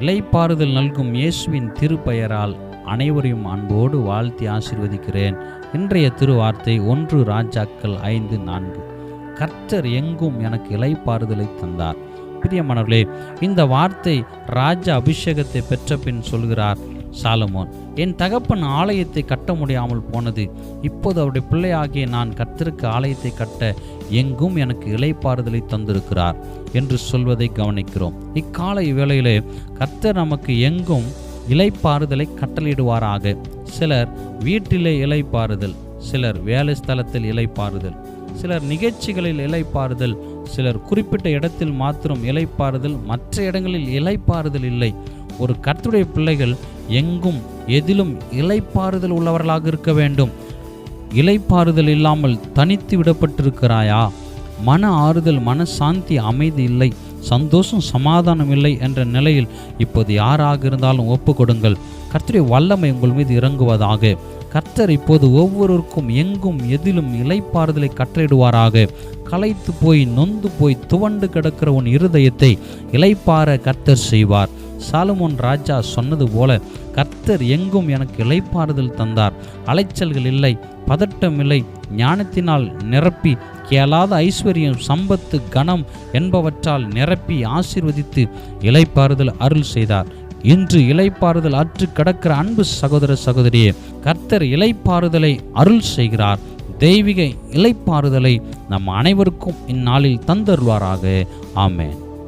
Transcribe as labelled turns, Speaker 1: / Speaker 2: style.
Speaker 1: இலைப்பாறுதல் நல்கும் இயேசுவின் திருப்பெயரால் அனைவரையும் அன்போடு வாழ்த்தி ஆசிர்வதிக்கிறேன். இன்றைய திருவார்த்தை ஒன்று ராஜாக்கள் ஐந்து நான்கு. கர்த்தர் எங்கும் எனக்கு இலைப்பாறுதலை தந்தார். பிரியமானவர்களே இந்த வார்த்தை ராஜ அபிஷேகத்தை பெற்ற பின் சொல்கிறார் சாலமோன். என் தகப்பன் ஆலயத்தை கட்ட முடியாமல் போனது இப்போது அவருடைய பிள்ளையாகிய நான் கர்த்தருக்கு ஆலயத்தை கட்ட எங்கும் எனக்கு இலைப்பாறுதலை தந்திருக்கிறார் என்று சொல்வதை கவனிக்கிறோம். இக்காலை வேளையிலே கர்த்தர் நமக்கு எங்கும் இலைப்பாறுதலை கட்டளையிடுவாராக. சிலர் வீட்டிலே இலைப்பாறுதல் சிலர் வேலை ஸ்தலத்தில் இலைப்பாறுதல் சிலர் நிகழ்ச்சிகளில் இலைப்பாறுதல் சிலர் குறிப்பிட்ட இடத்தில் மாத்திரம் இலைப்பாறுதல் மற்ற இடங்களில் இலைப்பாறுதல் இல்லை. ஒரு கர்த்தருடைய பிள்ளைகள் எங்கும் எதிலும் இலைப்பாறுதல் உள்ளவர்களாக இருக்க வேண்டும். இலைப்பாறுதல் இல்லாமல் தனித்து விடப்பட்டிருக்கிறாயா? மன ஆறுதல் மன சாந்தி அமைதி இல்லை. சந்தோஷம் சமாதானம் இல்லை என்ற நிலையில் இப்போது யாராக இருந்தாலும் ஒப்பு கொடுங்கள். கர்த்தருடைய வல்லமை உங்கள் மீது இறங்குவதாக. கர்த்தர் இப்போது ஒவ்வொருவருக்கும் எங்கும் எதிலும் இலைப்பாறுதலை கற்றிடுவாராக களைத்து போய் நொந்து போய் துவண்டு கிடக்கிற உன் இருதயத்தை இலைப்பார கர்த்தர் செய்வார். சாலுமோன் ராஜா சொன்னது போல கர்த்தர் எங்கும் எனக்கு இலைப்பாறுதல் தந்தார். அலைச்சல்கள் இல்லை பதட்டம் இல்லை ஞானத்தினால் நிரப்பி கேளாத ஐஸ்வர்யம் சம்பத்து கணம் என்பவற்றால் நிரப்பி ஆசிர்வதித்து இலைப்பாறுதல் அருள் செய்தார். இன்று இலைப்பாறுதல் அற்று கிடக்கிற அன்பு சகோதர சகோதரியே கர்த்தர் இலைப்பாறுதலை அருள் செய்கிறார். தெய்வீக இலைப்பாறுதலை நம் அனைவருக்கும் இந்நாளில் தந்தருவாராக ஆமேன்.